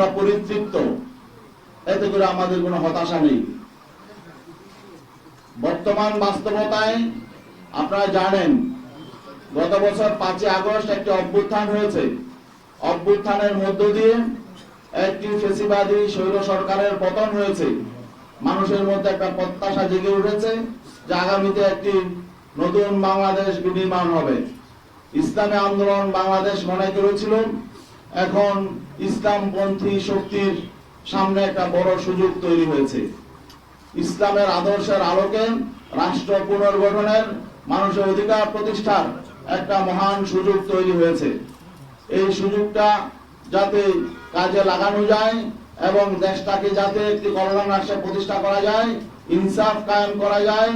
আমরা পরিতৃপ্ত। এতে করে আমাদের কোনো হতাশা নেই। বর্তমান বাস্তবতায় আপনারা জানেন, গত বছর পাঁচই আগস্ট একটি অভ্যুত্থান হয়েছে। অভ্যুত্থানের মধ্য দিয়ে একটি ফেসিবাদী স্বৈর সরকারের পতন হয়েছে। মানুষের মধ্যে একটা প্রত্যাশা জেগে উঠেছে যে আগামীতে একটি নতুন বাংলাদেশ বিনির্মাণ হবে। ইসলামী আন্দোলন বাংলাদেশ মনে করেছিল এখন ইসলামপন্থী শক্তির সামনে একটা বড় সুযোগ তৈরি হয়েছে। ইসলামের আদর্শের আলোকে রাষ্ট্র পুনর্গঠনের মানুষের অধিকার প্রতিষ্ঠার একটা মহান সুযোগ তৈরি হয়েছে। এই সুযোগটা যাতে কাজে লাগানো যায় এবং দেশটাকে যাতে একটি কল্যাণ রাষ্ট্রে প্রতিষ্ঠা করা যায়, ইনসাফ কায়েম করা যায়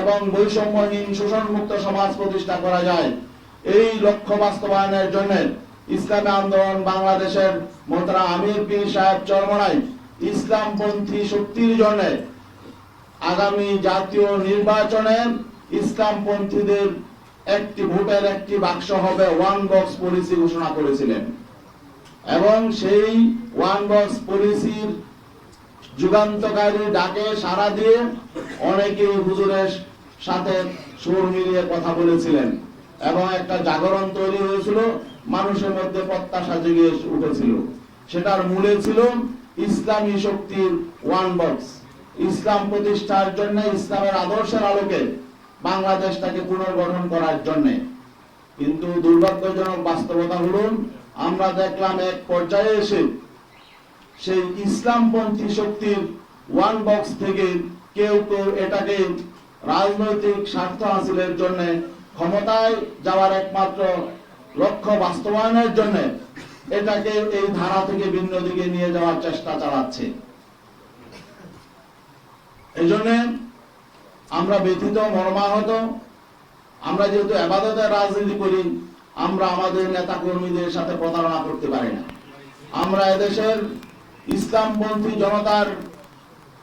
এবং বৈষম্যহীন শোষণ মুক্ত সমাজ প্রতিষ্ঠা করা যায়। এই লক্ষ্য বাস্তবায়নের জন্য ইসলামী আন্দোলন বাংলাদেশের মোহতারা আমির পীর সাহেব চরমনাই ইসলামপন্থী শক্তির জন্য আগামী জাতীয় নির্বাচনে ইসলামপন্থীদের একটি ভোটের একটি বাক্স হবে ওয়ান বক্স পলিসি ঘোষণা করেছিলেন। এবং সেই ওয়ান বক্স পলিসির যুগান্তকারী ডাকে সাড়া দিয়ে অনেকে হুজুরের সাথে সুর মিলিয়ে কথা বলেছিলেন। এবং একটা জাগরণ তৈরি হয়েছিল মানুষের মধ্যে প্রত্যাশা জেগে উঠেছিল। সেটার মূলে ছিল ইসলামী শক্তির ওয়ান বক্স ইসলাম প্রতিষ্ঠার জন্য, ইসলামের আদর্শের আলোকে বাংলাদেশটাকে পুনর্গঠন করার জন্য। কিন্তু দুর্ভাগ্যজনক বাস্তবতা হল, আমরা দেখলাম এক পর্যায়ে এসে সেই ইসলামপন্থী শক্তির ওয়ান বক্স থেকে কেউ কেউ এটাকে রাজনৈতিক স্বার্থ হাসিলের জন্য ক্ষমতায় যাওয়ার একমাত্র লক্ষ্য বাস্তবায়নের জন্য এটাকে এই ধারা থেকে ভিন্ন দিকে নিয়ে যাওয়ার চেষ্টা চালাচ্ছে। এই আমরা ব্যথিত, মর্মাহত, আমরা যেহেতু আবাদতের রাজনীতি করি, আমরা আমাদের নেতা কর্মীদের সাথে প্রতারণা করতে পারি না। আমরা এদেশের ইসলামপন্থী জনতার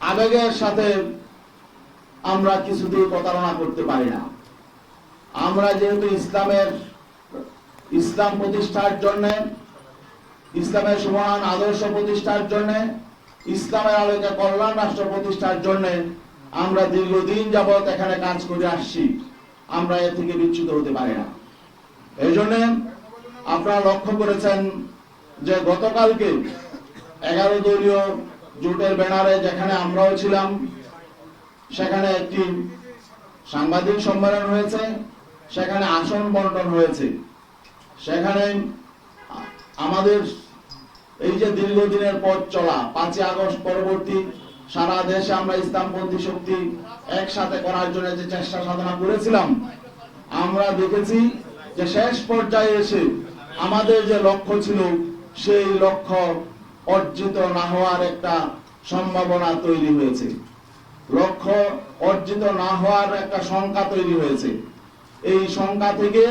আবেগের সাথে আমরা কিছুতেই প্রতারণা করতে পারি না। আমরা যেহেতু ইসলামের ইসলাম প্রতিষ্ঠার জন্য, ইসলামের সমান আদর্শ প্রতিষ্ঠার জন্য, ইসলামের আলোকে কল্যাণ রাষ্ট্র প্রতিষ্ঠার জন্য আমরা দীর্ঘদিন যাবৎ এখানে কাজ করে আসছি। আমরা এর থেকে বিচ্যুত হতে পারি না। এই জন্য আপনারা লক্ষ্য করেছেন যে গতকালকে এগারো দলীয় জোটের ব্যানারে যেখানে আমরাও ছিলাম, সেখানে একটি সাংবাদিক সম্মেলন হয়েছে, সেখানে আসন বন্টন হয়েছে। সেখানে আমাদের এই যে দীর্ঘদিনের পথ চলা, পাঁচই আগস্ট পরবর্তী সারা দেশে আমরা ইসলামপন্থী শক্তি একসাথে করার জন্য যে চেষ্টা সাধনা করেছিলাম, আমরা দেখেছি যে শেষ পর্যায়ে এসে আমাদের যে লক্ষ্য ছিল, সেই লক্ষ্য অর্জিত না হওয়ার একটা সম্ভাবনা তৈরি হয়েছে। লক্ষ্য অর্জিত না হওয়ার একটা শঙ্কা তৈরি হয়েছে। এই শঙ্কা থেকে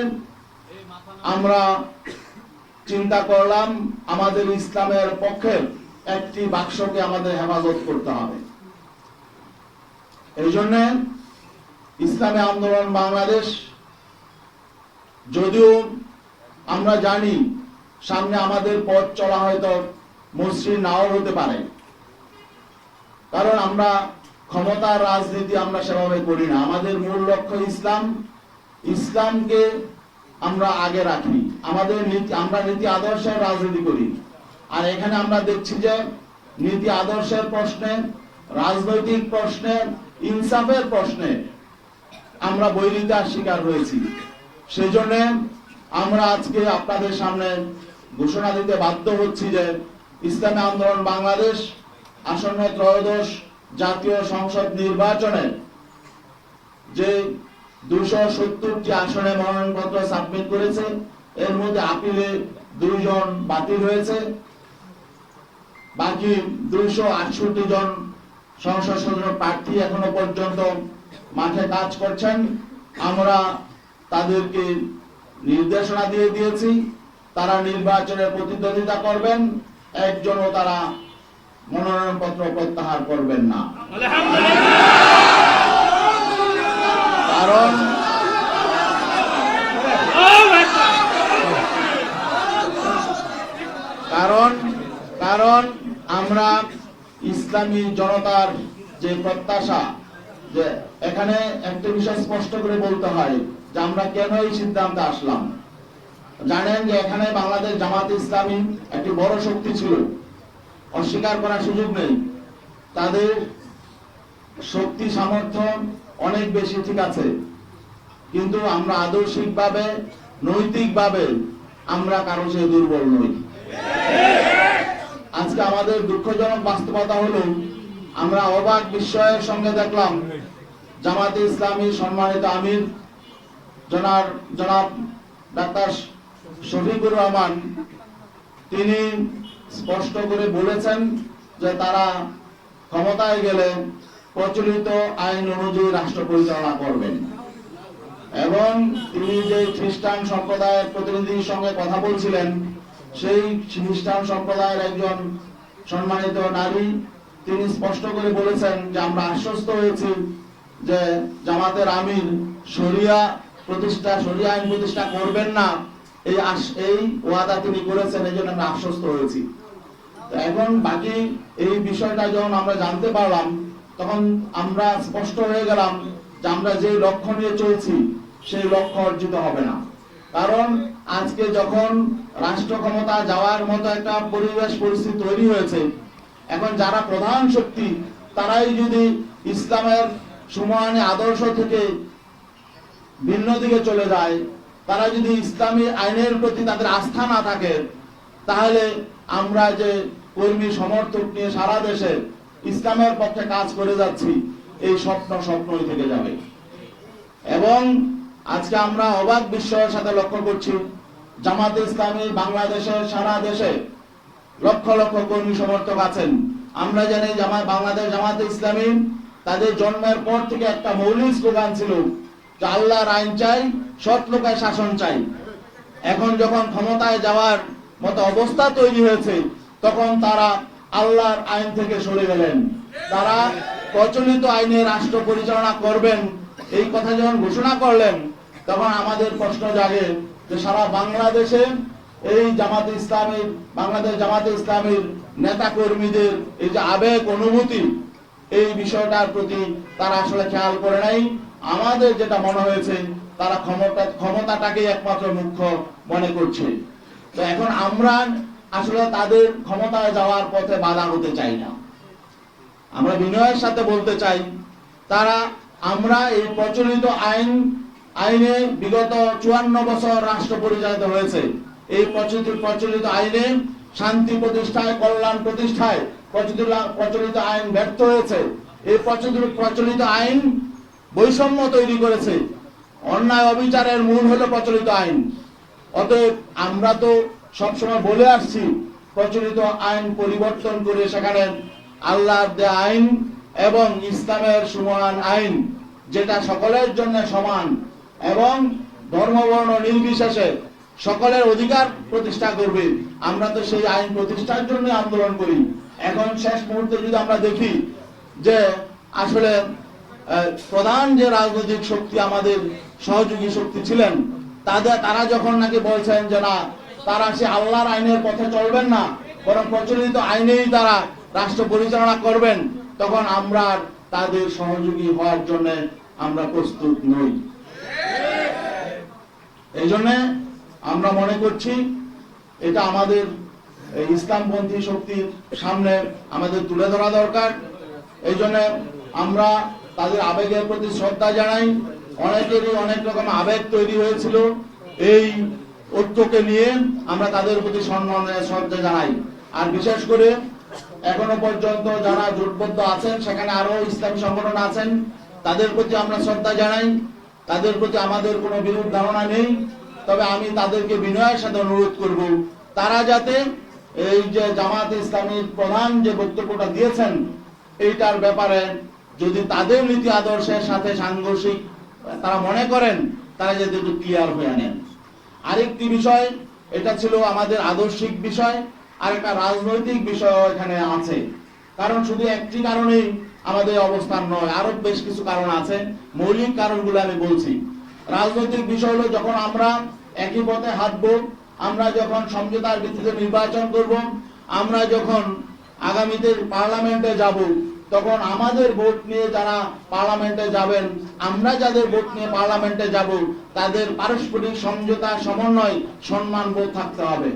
আমরা চিন্তা করলাম, আমাদের ইসলামের পক্ষের একটি বাক্সকে আমাদের হেফাজত করতে হবে। এই জন্য ইসলামী আন্দোলন বাংলাদেশ, যদিও আমরা জানি সামনে আমাদের পথ চলা হয়তো মসৃণ নাও হতে পারে, কারণ আমরা ক্ষমতার রাজনীতি আমরা সেভাবে করি না। আমাদের মূল লক্ষ্য ইসলাম। ইসলামকে আমরা আগে রাখি। আমাদের নীতি আমরা নীতি আদর্শের রাজনীতি করি। আর এখানে আমরা দেখছি যে নীতি আদর্শের প্রশ্নে, রাজনৈতিক প্রশ্নে, ইনসাফের প্রশ্নে আমরা বই বৈরিতার শিকার হয়েছি। সেই জন্য আমরা আজকে আপনাদের সামনে ঘোষণা দিতে বাধ্য হচ্ছি যে ইসলামী আন্দোলন বাংলাদেশ আসন্ন ত্রয়োদশ জাতীয় সংসদ নির্বাচনে যে দুশো আসনে মনোনয়নপত্র সাবমিট করেছে। এর মধ্যে আপিলে দুইজন বাতিল হয়েছে। বাকি আটষট্টি জন সংসদ সদস্য প্রার্থী এখনও পর্যন্ত মাঠে কাজ করছেন। আমরা তাদেরকে নির্দেশনা দিয়ে দিয়েছি, তারা নির্বাচনের প্রতিদ্বন্দ্বিতা করবেন, একজনও তারা মনোনয়নপত্র প্রত্যাহার করবেন না। কারণ কারণ কারণ আমরা ইসলামী জনতার যে প্রত্যাশা যে এখানে একটা বিষয় স্পষ্ট করে বলতে হয় যে আমরা কেন এই সিদ্ধান্তে আসলাম? জানেন যে এখানে বাংলাদেশ জামাত ইসলামী একটি বড় শক্তি ছিল, অস্বীকার করার সুযোগ নেই। তাদের শক্তি, সামর্থ্য অনেক বেশি, ঠিক আছে? কিন্তু আমরা আদর্শিকভাবে, নৈতিকভাবে আমরা কারও সে দুর্বল নই। আজকে আমাদের দুঃখজনক বাস্তবতা হলো, আমরা অবাক বিস্ময়ের সঙ্গে দেখলাম, জামাতে ইসলামী সম্মানিত আমির জনার জনাব ডাক্তার শফিকুর রহমান, তিনি স্পষ্ট করে বলেছেন যে তারা ক্ষমতায় গেলে প্রচলিত আইন অনুযায়ী রাষ্ট্র পরিচালনা করবেন। এবং তিনি যে খ্রিস্টান সম্প্রদায়ের প্রতিনিধির সঙ্গে কথা বলছিলেন, সেই খ্রিস্টান সম্প্রদায়ের একজন সম্মানিত নারী তিনি স্পষ্ট করে বলেছেন যে আমরা আশ্বস্ত হয়েছি যে জামাতের আমির শরিয়া প্রতিষ্ঠা, শরিয়া আইন প্রতিষ্ঠা করবেন না। এই এই ওয়াদা তিনি করেছেন, এই জন্য আমরা আশ্বস্ত হয়েছি। এখন বাকি এই বিষয়টা যখন আমরা জানতে পারলাম তখন আমরা স্পষ্ট হয়ে গেলাম যে আমরা যে লক্ষ্য নিয়ে চলছি, সেই লক্ষ্য অর্জিত হবে না। কারণ আজকে যখন রাষ্ট্র ক্ষমতা যাওয়ার মতো একটা পরিবেশ পরিস্থিতি তৈরি হয়েছে, এখন যারা প্রধান শক্তি, তারাই যদি ইসলামের সুমহানী আদর্শ থেকে ভিন্ন দিকে চলে যায়, তারা যদি ইসলামী আইনের প্রতি তাদের আস্থা না থাকে, তাহলে আমরা যে কর্মী সমর্থক নিয়ে সারা দেশে ইসলামের পক্ষে কাজ করে যাচ্ছি, এই স্বপ্ন স্বপ্নই থেকে যাবে। এবং আজকে আমরা অবাক বিস্ময়ের সাথে লক্ষ্য করছি, জামাত ইসলামী বাংলাদেশের সারা দেশে লক্ষ লক্ষ কর্মী সমর্থক আছেন। আমরা জানি জামাত বাংলাদেশ জামাত ইসলামী তাদের জন্মের পর থেকে একটা মৌলিক স্লোগান ছিল যে আল্লাহর আইন চাই, সৎ লোকের শাসন চাই। এখন যখন ক্ষমতায় যাওয়ার মতো অবস্থা তৈরি হয়েছে, তখন তারা আল্লাহর আইন থেকে সরে গেলেন। তারা প্রচলিত আইনে রাষ্ট্র পরিচালনা করবেন। এই কথা যখন ঘোষণা করলেন, তখন আমাদের প্রশ্ন জাগে যে সারা বাংলাদেশে এই জামাত ইসলামীর, বাংলাদেশ জামাত ইসলামীর নেতা কর্মীদের এই যে আবেগ, অনুভূতি, এই বিষয়টার প্রতি তারা আসলে খেয়াল করে নাই। আমাদের যেটা মনে হয়েছে, তারা ক্ষমতা, ক্ষমতাটাকেই একমাত্র মুখ্য মনে করছে। তো এখন আমরা আসলে তাদের ক্ষমতায় যাওয়ার পথে বাধা হতে চাই না। আমরা বিনয়ের সাথে বলতে চাই, তারা, আমরা এই প্রচলিত আইন, আইনে বিগত চুয়ান্ন বছর রাষ্ট্র পরিচালিত হয়েছে। এই প্রচলিত প্রচলিত আইনে শান্তি প্রতিষ্ঠায়, কল্যাণ প্রতিষ্ঠায় প্রচলিত প্রচলিত আইন ব্যর্থ হয়েছে। এই প্রচলিত প্রচলিত আইন বৈষম্য তৈরি করেছে। অন্যায় অবিচারের মূল হলো প্রচলিত আইন। অতএব আমরা তো সবসময় বলে আসছি, প্রচলিত আইন পরিবর্তন করে সেখানে আল্লাহর দেয়া আইন এবং ইসলামের সমান আইন, যেটা সকলের জন্য সমান এবং ধর্মবর্ণ নির্বিশেষে সকলের অধিকার প্রতিষ্ঠা করবে। আমরা তো সেই আইন প্রতিষ্ঠার জন্য আন্দোলন করি। এখন শেষ মুহূর্তে যদি আমরা দেখি যে আসলে প্রধান যে রাজনৈতিক শক্তি, আমাদের সহযোগী শক্তি ছিলেন, তাদের, তারা যখন নাকি বলছেন যে না তারা সে আল্লাহর আইনের পথে চলবেন না, বরং প্রচলিত আইনেই তারা রাষ্ট্র পরিচালনা করবেন, তখন আমরা তাদের সহযোগী হওয়ার জন্য আমরা প্রস্তুত নই। এই জন্যে আমরা মনে করছি এটা আমাদের ইসলামপন্থী শক্তির সামনে আমাদের তুলে ধরা দরকার। এই জন্য আমরা তাদের আবেগের প্রতি শ্রদ্ধা জানাই। অনেকেরই অনেক রকম আবেগ তৈরি হয়েছিল। এই ঐক্যকে নিয়ে আমরা তাদের প্রতি সম্মান, শ্রদ্ধা জানাই। আর বিশেষ করে এখনও পর্যন্ত যারা জোটবদ্ধ আছেন, সেখানে আরও ইসলামী সংগঠন আছেন, তাদের প্রতি আমরা শ্রদ্ধা জানাই। তাদের প্রতি আমাদের কোনো বিরূপ ধারণা নেই। তবে আমি তাদেরকে বিনয়ের সাথে অনুরোধ করব, তারা যাতে এই যে জামাত ইসলামীর প্রধান যে বক্তব্যটা দিয়েছেন, এইটার ব্যাপারে যদি তাদের নীতি আদর্শের সাথে সাংঘর্ষিক তারা মনে করেন, তারা যাতে একটু ক্লিয়ার হয়ে নেন আরেকটি বিষয়, এটা ছিল আমাদের আদর্শিক বিষয়, আর একটা রাজনৈতিক বিষয় এখানে আছে। কারণ শুধু একটি কারণেই আমাদের অবস্থান নয় আরও বেশ কিছু কারণ আছে। মৌলিক কারণগুলো আমি বলছি। রাজনৈতিক বিষয় হলো যখন আমরা একই পথে হাঁটবো, আমরা যখন সমঝোতার ভিত্তিতে নির্বাচন করব, আমরা যখন আগামীতে পার্লামেন্টে যাব তখন আমাদের ভোট নিয়ে যারা পার্লামেন্টে যাবেন, আমরা যাদের ভোট নিয়ে পার্লামেন্টে যাব, তাদের পারস্পরিক সমঝোতা, সমন্বয়, সম্মান বোধ থাকতে হবে।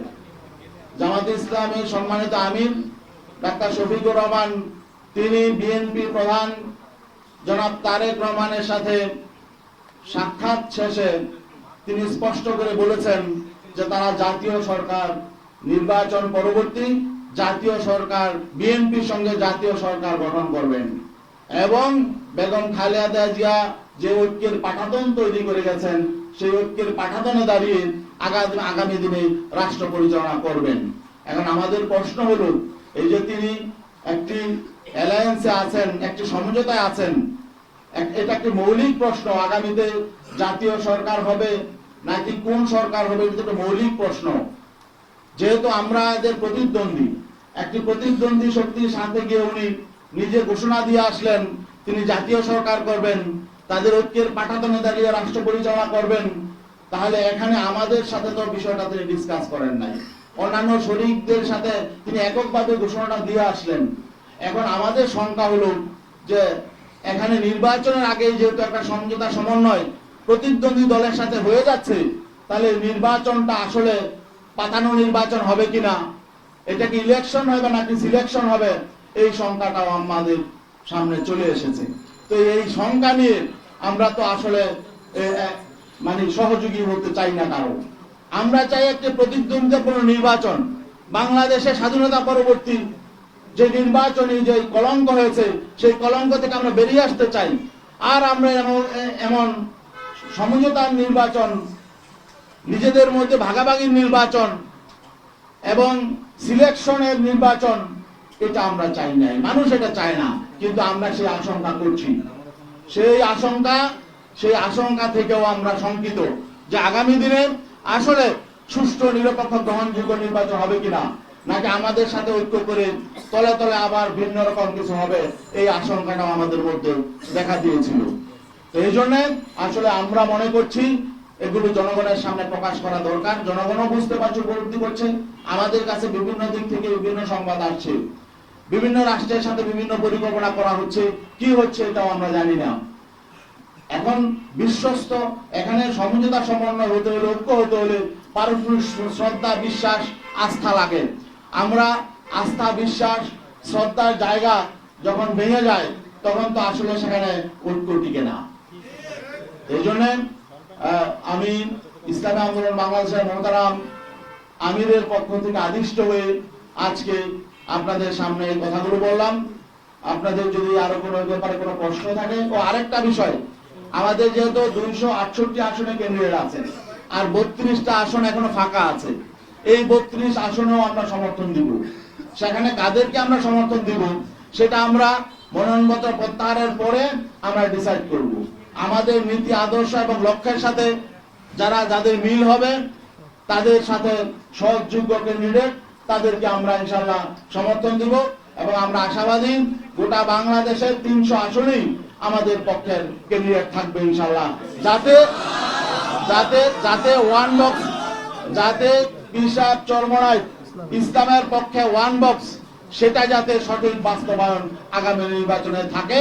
জামাত ইসলামের সম্মানিত আমির, ডাক্তার শফিকুর রহমান, তিনি বিএনপি প্রধান, জনাব তারেক রহমানের সাথে সাক্ষাৎ শেষে তিনি স্পষ্ট করে বলেছেন যে তারা জাতীয় সরকার, নির্বাচন পরবর্তী জাতীয় সরকার, বিএনপির সঙ্গে জাতীয় সরকার গঠন করবেন। এবং বেগম খালেদা জিয়া যে ঐক্যের পাঠাতন তৈরি করে গেছেন, সেই ঐক্যের পাঠাতনে দাঁড়িয়ে আগামী আগামী দিনে রাষ্ট্র পরিচালনা করবেন। এখন আমাদের প্রশ্ন হলো, এই যে তিনি একটি অ্যালায়েন্সে আছেন, একটি সমঝোতায় আছেন এটা একটি মৌলিক প্রশ্ন, আগামীতে জাতীয় সরকার হবে নাকি কোন সরকার হবে, এটা একটা মৌলিক প্রশ্ন। যেহেতু আমরা এদের প্রতিদ্বন্দ্বী একটি প্রতিদ্বন্দ্বী শক্তির সাথে গিয়ে উনি নিজে ঘোষণা দিয়ে আসলেন, তিনি জাতীয় সরকার করবেন, তাদের ঐক্যের পাঠাতনে দাঁড়িয়ে রাষ্ট্র পরিচালনা করবেন, তাহলে এখানে আমাদের সাথে তো বিষয়টা তিনি ডিসকাস করেন নাই। অন্যান্য শরিকদের সাথে তিনি এককভাবে ঘোষণাটা দিয়ে আসলেন। এখন আমাদের শঙ্কা হলো যে এখানে নির্বাচনের আগে যেহেতু একটা সমঝোতা সমন্বয় প্রতিদ্বন্দ্বী দলের সাথে হয়ে যাচ্ছে, তাহলে নির্বাচনটা আসলে পাতানো নির্বাচন হবে কিনা এটা কি ইলেকশন হবে নাকি সিলেকশন হবে? এই সংখ্যাটাও আমাদের সামনে চলে এসেছে। তো এই সংখ্যা নিয়ে আমরা তো আসলে মানে সহযোগী হতে চাই না কারও। আমরা চাই একটি প্রতিদ্বন্দ্বিতাপূর্ণ নির্বাচন। বাংলাদেশে স্বাধীনতা পরবর্তী যে নির্বাচনী যে কলঙ্ক হয়েছে, সেই কলঙ্ক থেকে আমরা বেরিয়ে আসতে চাই। আর আমরা এমন এমন সমঝোতার নির্বাচন, নিজেদের মধ্যে ভাগাভাগির নির্বাচন এবং সিলেকশনের নির্বাচন, এটা আমরা চাই নাই। মানুষ এটা চায় না, কিন্তু আমরা সেই আশঙ্কা করছি। সেই আশঙ্কা সেই আশঙ্কা থেকেও আমরা শঙ্কিত যে আগামী দিনে আসলে সুষ্ঠু নিরপেক্ষ গ্রহণযোগ্য নির্বাচন হবে কিনা, নাকি আমাদের সাথে ঐক্য করে তলে তলে আবার ভিন্ন রকম কিছু হবে, এই আশঙ্কাটাও আমাদের মধ্যে দেখা দিয়েছিল। এই জন্য আসলে আমরা মনে করছি এগুলো জনগণের সামনে প্রকাশ করা দরকার। জনগণও বুঝতে পারছে, উপলব্ধি করছে। আমাদের কাছে বিভিন্ন দিক থেকে বিভিন্ন সংবাদ আসছে। বিভিন্ন রাষ্ট্রের সাথে বিভিন্ন পরিকল্পনা করা হচ্ছে। কি হচ্ছে এটাও আমরা জানি না। এখন বিশ্বস্ত, এখানে সমঝোতা সমন্বয় হতে হলে, ঐক্য হতে হলে পারস্পরিক শ্রদ্ধা, বিশ্বাস, আস্থা লাগে। আমরা আস্থা, বিশ্বাস, শ্রদ্ধার জায়গা যখন ভেঙে যায়, তখন তো আসলে সেখানে ঐক্য টিকে না। এই জন্য আমি ইসলামী আন্দোলন, বাংলাদেশের মহতারাম আমিরের পক্ষ থেকে আদিষ্ট হয়ে আজকে আপনাদের সামনে এই কথাগুলো বললাম। আপনাদের যদি আরও কোনো ব্যাপারে কোনো প্রশ্ন থাকে, ও আরেকটা বিষয়, আমাদের যেহেতু দুইশো আটষট্টি আসনে কেন্দ্রীয় আছে আর বত্রিশটা আসন এখনও ফাঁকা আছে, এই বত্রিশ আসনেও আমরা সমর্থন দিব। সেখানে কাদেরকে আমরা সমর্থন দিব, সেটা আমরা মনোনয়নপত্র প্রত্যাহারের পরে আমরা ডিসাইড করব। আমাদের নীতি আদর্শ এবং লক্ষ্যের সাথে যারা যাদের মিল হবে, তাদের সাথে সহযোগ্য ক্যান্ডিডেট তাদেরকে আমরা ইনশাল্লাহ সমর্থন দিব এবং আমরা আশাবাদী গোটা বাংলাদেশের তিনশো আসনেই আমাদের পক্ষের ক্যান্ডিডেট থাকবে ইনশাল্লাহ যাতে যাতে যাতে ওয়ান বক্স যাতে পিসাব চরমনায় ইসলামের পক্ষে ওয়ান বক্স সেটা যাতে সঠিক বাস্তবায়ন আগামী নির্বাচনে থাকে,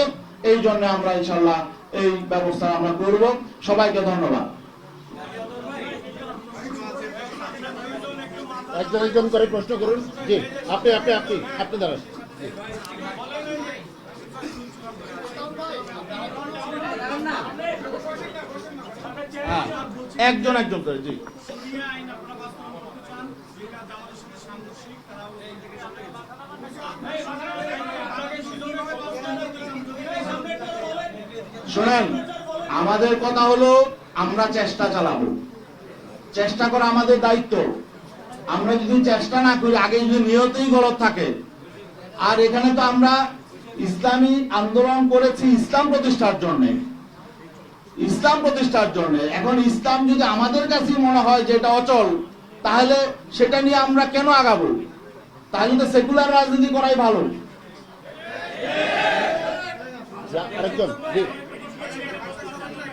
এই জন্য আমরা ইনশাল্লাহ এই ব্যবস্থা আমরা করব। সবাইকে ধন্যবাদ। একজন একজন করে প্রশ্ন করুন। জি আপনি আপনি আপনি আপনি দাঁড়ান। হ্যাঁ, একজন একজন করে জি। শোনেন, আমাদের কথা হলো আমরা চেষ্টা চালাবো। চেষ্টা করা আমাদের দায়িত্ব। আমরা যদি চেষ্টা না করি, আগে যদি নিয়তই গলত থাকে। আর এখানে তো আমরা ইসলামী আন্দোলন করেছি ইসলাম প্রতিষ্ঠার জন্য। ইসলাম প্রতিষ্ঠার জন্য। এখন ইসলাম যদি আমাদের কাছে মনে হয় যে এটা অচল, তাহলে সেটা নিয়ে আমরা কেন আগাবো? তাহলে তো সেকুলার রাজনীতি করাই ভালো। আরেকজন, জি।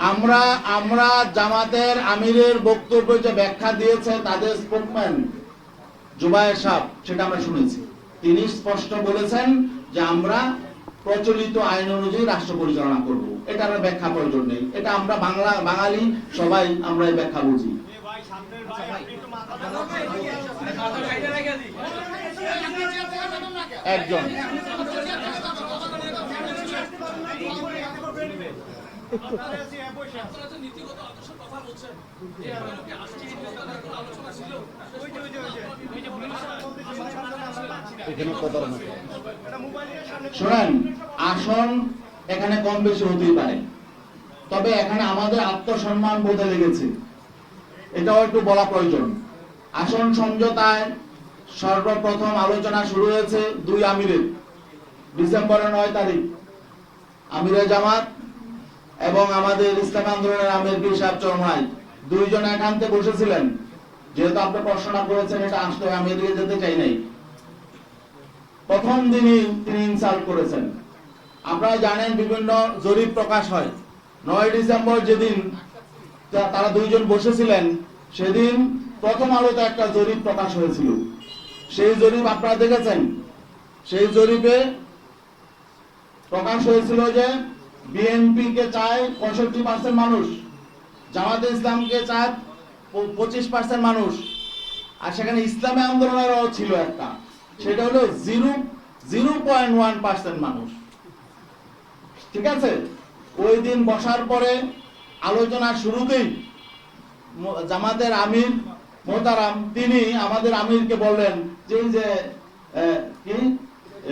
আমরা আমরা জামাতের আমিরের বক্তব্য যে ব্যাখ্যা দিয়েছে তাদের স্পোকম্যান জুবায়ের সাহেব, সেটা আমরা শুনেছি। তিনি স্পষ্ট বলেছেন যে আমরা প্রচলিত আইন অনুযায়ী রাষ্ট্র পরিচালনা করব। এটা আর ব্যাখ্যা প্রয়োজন নেই। এটা আমরা বাংলা, বাঙালি, সবাই আমরা ব্যাখ্যা বুঝি। একজন এখানে প্রতারণা শোনেন, আসন এখানে কম বেশি হতেই পারে। তবে এখানে আমাদের আত্মসম্মান বোধে লেগেছে। এটাও একটু বলা প্রয়োজন। আসন সমঝোতায় সর্বপ্রথম আলোচনা শুরু হয়েছে দুই আমিরের। ডিসেম্বরের নয় তারিখ। আমিরে জামাত এবং আমাদের ইসলাম আন্দোলনের আমির পীর সাহেব চরমাই দুইজন একান্তে বসেছিলেন। যেহেতু আপনি প্রশ্নটা করেছেন এটা আসতে হবে, আমি এদিকে যেতে চাই নাই। প্রথম দিনই তিনি ইনসাল্ট করেছেন। আপনারা জানেন বিভিন্ন জরিপ প্রকাশ হয়। নয় ডিসেম্বর যেদিন তারা দুইজন বসেছিলেন সেদিন প্রথম আলোতে একটা জরিপ প্রকাশ হয়েছিল। সেই জরিপ আপনারা দেখেছেন? সেই জরিপে প্রকাশ হয়েছিল যে বিএনপি কে চায় পঁয়ষট্টি পার্সেন্ট মানুষ, জামাতে ইসলামকে চায় পঁচিশ পার্সেন্ট মানুষ। আর সেখানে ইসলামী আন্দোলনেরও ছিল একটা, সেটা হলো zero zero point one percent মানুষ। ঠিক আছে? ওই দিন বসার পরে আলোচনা শুরুতেই জামাতের আমির মোতারাম তিনি আমাদের আমিরকে বললেন যে যে কি?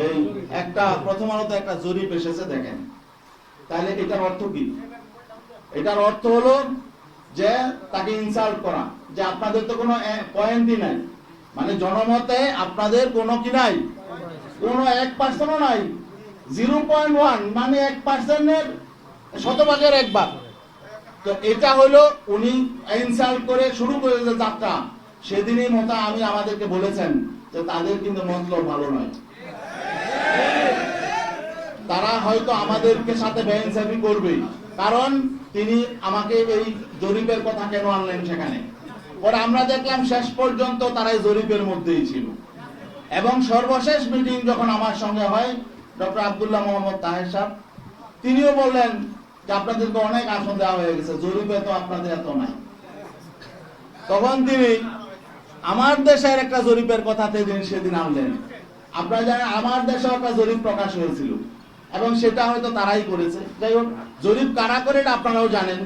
এই একটা প্রথম আলোতে একটা জরিপ এসেছে, দেখেন। তাহলে এটার অর্থ কি? এটার অর্থ হলো যে তাকে ইনসাল্ট করা, যে আপনাদের তো কোনো পয়েন্টই নাই। মানে জনমতে আপনাদের কোনো কি নাই? কোনো এক পার্সেন্টও নাই। জিরো পয়েন্ট ওয়ান মানে এক পার্সেন্টের শতভাগের এক ভাগ। তো এটা হলো উনি ইনসাল্ট করে শুরু করেছে যাত্রা। সেদিনই মতো আমি আমাদেরকে বলেছেন যে তাদের কিন্তু মতলব ভালো নয়। তারা হয়তো আমাদেরকে সাথে বেইনসাফি করবে কারণ তিনি আমাকে এই জরিপের কথা কেন আনলেন সেখানে? পরে আমরা দেখলাম শেষ পর্যন্ত তারা জরিপের মধ্যেই ছিল। এবং সর্বশেষ মিটিং যখন আমার সঙ্গে হয়, ডক্টর আব্দুল্লাহ মোহাম্মদ তাহের সাহেব, তিনিও বললেন যে আপনাদেরকে অনেক আসন দেওয়া হয়ে গেছে, জরিপে তো আপনাদের এত নাই। তখন তিনি, আমার দেশের একটা জরিপের কথা সেদিন আনলেন। আপনারা জানেন, আমার দেশেও একটা জরিপ প্রকাশ হয়েছিল। এবং সেটা হয়তো তারাই করেছে। যাই হোক, জরিপ কারা করে এটা আপনারাও জানেন।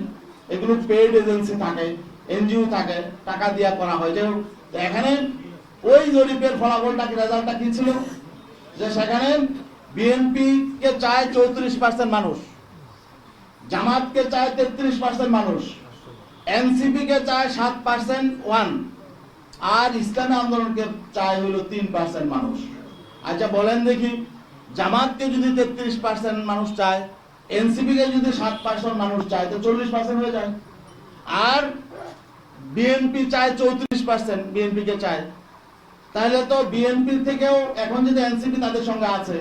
এগুলো পেইড এজেন্সি থাকে এনজিও থাকে, টাকা দিয়া করা হয়। যাই হোক, এখানে ওই জরিপের ফলাফলটা কি, রেজাল্টটা কি ছিল? যে সেখানে বিএনপি কে চায় চৌত্রিশ পার্সেন্ট মানুষ, জামাতকে চায় তেত্রিশ পার্সেন্ট মানুষ এনসিপি কে চায় সাত পার্সেন্ট ওয়ান আর ইসলামী আন্দোলনকে চায় হলো তিন পার্সেন্ট মানুষ। আচ্ছা বলেন দেখি জামাতকে যদি তেত্রিশ পার্সেন্ট মানুষ চায় এনসিপি কে যদি সাত পার্সেন্ট মানুষ চায়, তো চল্লিশ পার্সেন্ট হয়ে যায়। আর বিএনপি চায় চৌত্রিশ পার্সেন্ট বিএনপি কে চায়। তাহলে তো বিএনপি থেকেও এখন যদি এনসিপি তাদের সঙ্গে আছে,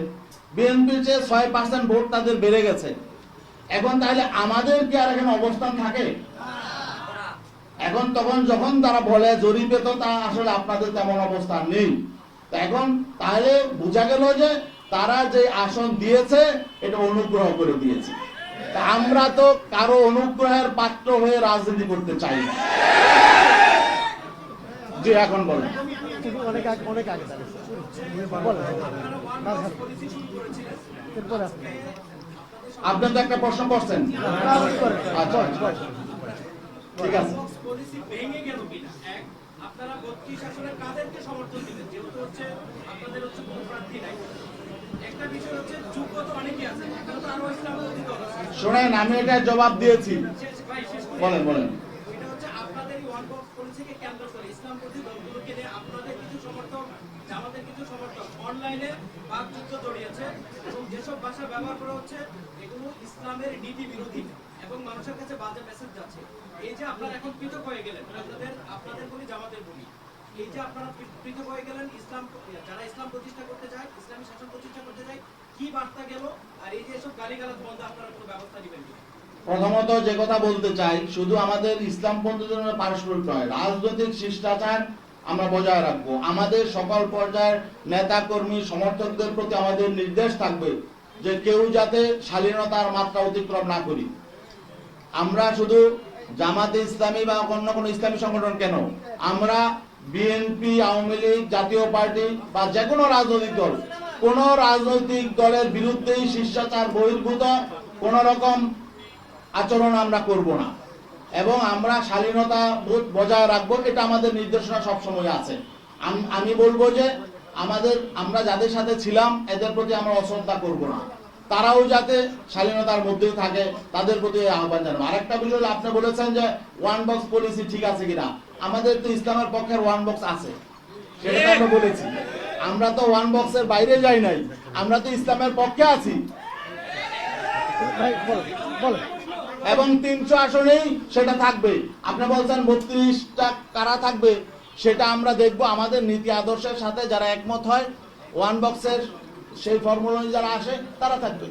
বিএনপির চেয়ে ছয় পার্সেন্ট ভোট তাদের বেড়ে গেছে। এখন তাহলে আমাদের কি আর এখানে অবস্থান থাকে? এখন তখন যখন তারা বলে জরিপে তো তা আসলে আপনাদের তেমন অবস্থান নেই। এখন তাহলে বোঝা গেল যে তারা যে আসন দিয়েছে, এটা অনুগ্রহ করে দিয়েছে। আমরা তো কারও অনুগ্রহের পাত্র হয়ে রাজনীতি করতে চাই না। জি, এখন বলেন। আপনি তো একটা প্রশ্ন করছেন। আচ্ছা আচ্ছা। ঠিক আছে। আপনারা কাদেরকে সমর্থন যেহেতু হচ্ছে আপনাদের হচ্ছে প্রার্থী নাই। শোনেন আমি এটা জবাব দিয়েছি। বলেন বলেন। অনলাইনে বাকযুদ্ধ জড়িয়েছে এবং যেসব ভাষা ব্যবহার করা হচ্ছে এগুলো ইসলামের নীতি বিরোধী এবং মানুষের কাছে বাজে মেসেজ যাচ্ছে। এই যে আপনারা এখন পৃথক হয়ে গেলেন আপনাদের আপনাদের বলি জামাতের বলি। এই যে আপনারা পৃথক হয়ে গেলেন, ইসলাম যারা ইসলাম প্রতিষ্ঠা করতে চায় ইসলামী শাসন প্রতিষ্ঠা করতে চায় কি বার্তা গেল? আর এই যে এসব গালিগালাজ বন্ধ, আপনারা কোনো ব্যবস্থা নেবেন প্রথমত যে কথা বলতে চাই, শুধু আমাদের ইসলাম পন্থীদের পারস্পরিক নয়, রাজনৈতিক শিষ্টাচার আমরা বজায় রাখব। আমাদের সকল পর্যায়ের নেতা কর্মী সমর্থকদের প্রতি আমাদের নির্দেশ থাকবে যে কেউ যাতে শালীনতার মাত্রা অতিক্রম না করি। আমরা শুধু জামাতে ইসলামী বা অন্য কোনো ইসলামী সংগঠন কেন? আমরা বিএনপি, আওয়ামী লীগ, জাতীয় পার্টি বা যে কোনো রাজনৈতিক দল, কোন রাজনৈতিক দলের বিরুদ্ধেই শিষ্টাচার বহির্ভূত, কোন রকম আচরণ আমরা করব না। এবং আমরা শালীনতা বজায় রাখব, এটা আমাদের নির্দেশনা সবসময় আছে। আমি বলব যে আমাদের, আমরা যাদের সাথে ছিলাম, এদের প্রতি আমরা অশ্রদ্ধা করব না। তারাও যাতে স্বাধীনতার মধ্যেই থাকে, তাদের প্রতি আহ্বান জানাব। আরেকটা বিষয় আপনি বলেছেন যে ওয়ান বক্স পলিসি ঠিক আছে কিনা। আমাদের তো ইসলামের পক্ষের ওয়ান বক্স আছে। সেটা আমরা বলেছি। আমরা তো ওয়ান বক্সের বাইরে যাই নাই। আমরা তো ইসলামের পক্ষে আছি। এবং তিনশো আসনেই সেটা থাকবে। আপনি বলছেন বত্রিশটা কারা থাকবে? সেটা আমরা দেখব। আমাদের নীতি আদর্শের সাথে যারা একমত হয় ওয়ান বক্সের সেই ফর্মুলা যারা আসে তারা থাকবে।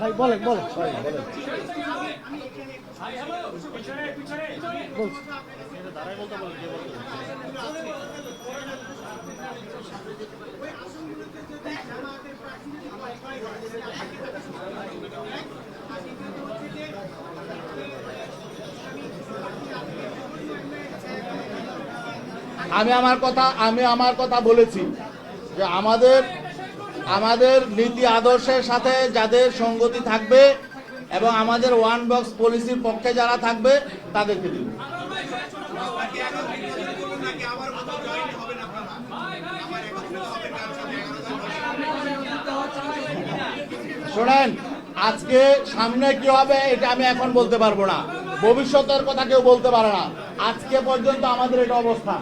ভাই বলেন বলেন। আমি আমার কথা আমি আমার কথা বলেছি যে আমাদের আমাদের নীতি আদর্শের সাথে যাদের সঙ্গতি থাকবে এবং আমাদের ওয়ান বক্স পলিসির পক্ষে যারা থাকবে, তাদেরকে দিব শোনেন, আজকে সামনে কি হবে এটা আমি এখন বলতে পারব না। ভবিষ্যতের কথা কেউ বলতে পারে না। আজকে পর্যন্ত আমাদের এটা অবস্থা।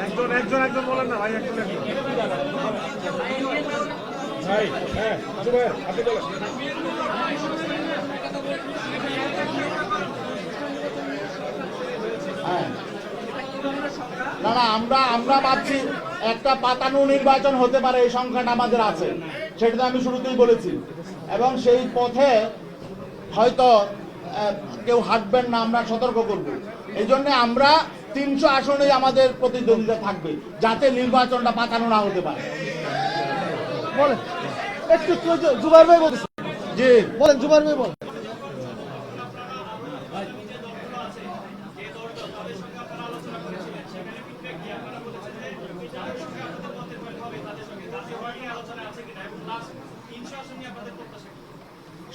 একজন একজন একজন বলেন না ভাই একজন একজন হ্যাঁ আপনি আমরা আমরা ভাবছি একটা পাতানো নির্বাচন হতে পারে এই সংখ্যাটা আমাদের আছে। সেটা তো আমি শুরুতেই বলেছি। এবং সেই পথে হয়তো কেউ হাঁটবেন না আমরা সতর্ক করব। এই জন্য আমরা তিনশো আসনে আমাদের প্রতিদ্বন্দ্বিতা থাকবে যাতে নির্বাচনটা পাতানো না হতে পারে। বলেন। একটু জুবাইর ভাই বলছে জি। বলেন জুবার ভাই বলেন।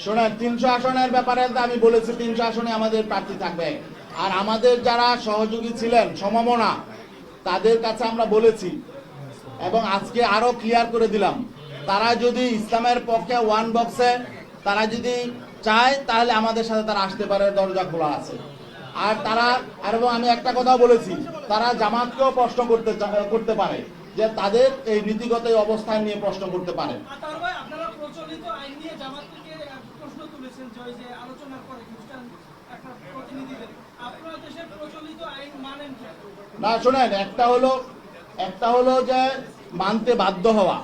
শোনেন, তিনশো আসনের ব্যাপারে আমি বলেছি, তিনশো আসনে আমাদের প্রার্থী থাকবে। আর আমাদের যারা সহযোগী ছিলেন, সমমনা, তাদের কাছে আমরা বলেছি এবং আজকে আরও ক্লিয়ার করে দিলাম। তারা যদি ইসলামের পক্ষে ওয়ান বক্সে তারা যদি চায়, তাহলে আমাদের সাথে তারা আসতে পারে, দরজা খোলা আছে। আর তারা, আর এবং আমি একটা কথা বলেছি, তারা জামাতকেও প্রশ্ন করতে করতে পারে, যে তাদের এই নীতিগত অবস্থান নিয়ে প্রশ্ন করতে পারে আতার ভাই আপনারা প্রচলিত আইন নিয়ে জামাত থেকে প্রশ্ন তুলেছেন যে আলোচনার পরে খ্রিস্টান না, শোনেন, একটা হলো একটা হলো যে মানতে বাধ্য হওয়া।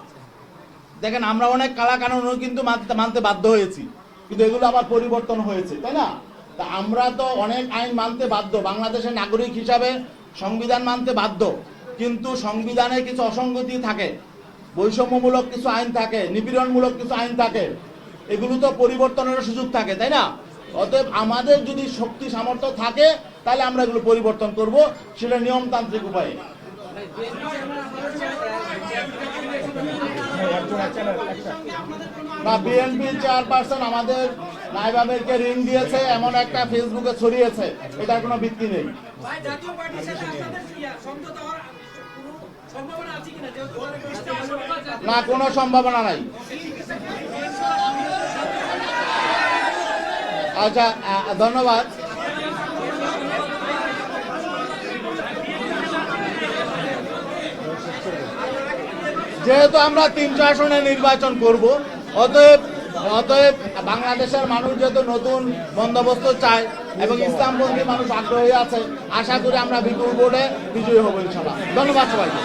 দেখেন, আমরা অনেক কালা কানুনও কিন্তু মানতে মানতে বাধ্য হয়েছি, কিন্তু এগুলো আবার পরিবর্তন হয়েছে, তাই না? তা আমরা তো অনেক আইন মানতে বাধ্য, বাংলাদেশের নাগরিক হিসাবে সংবিধান মানতে বাধ্য, কিন্তু সংবিধানে কিছু অসঙ্গতি থাকে, বৈষম্যমূলক কিছু আইন থাকে, নিপীড়নমূলক কিছু আইন থাকে এগুলো তো পরিবর্তনের সুযোগ থাকে তাই না? অতএব আমাদের যদি শক্তি সামর্থ্য থাকে তাহলে আমরা এগুলো পরিবর্তন করব সেটা নিয়মতান্ত্রিক উপায়ে। বা বিএনপি চেয়ারপারসন আমাদের নাইবাবেরকে ঋণ দিয়েছে এমন একটা ফেসবুকে ছড়িয়েছে এটার কোনো ভিত্তি নেই। না কোনো সম্ভাবনা সাথে আপনাদের ইয়া, সমঝোতা হওয়ার কোনো সম্ভাবনা আছে কিনা যেহেতু খ্রিস্টান সম্প্রদায় জাতি- না কোনো সম্ভাবনা নাই আচ্ছা ধন্যবাদ। যেহেতু আমরা তিনশো আসনে নির্বাচন করব, অতএব অতএব বাংলাদেশের মানুষ যেহেতু নতুন বন্দোবস্ত চায় এবং ইসলামপন্থী মানুষ আগ্রহী আছে, আশা করি আমরা বিপুল বোর্ডে বিজয়ী হব ইনশাল্লাহ ধন্যবাদ সবাইকে।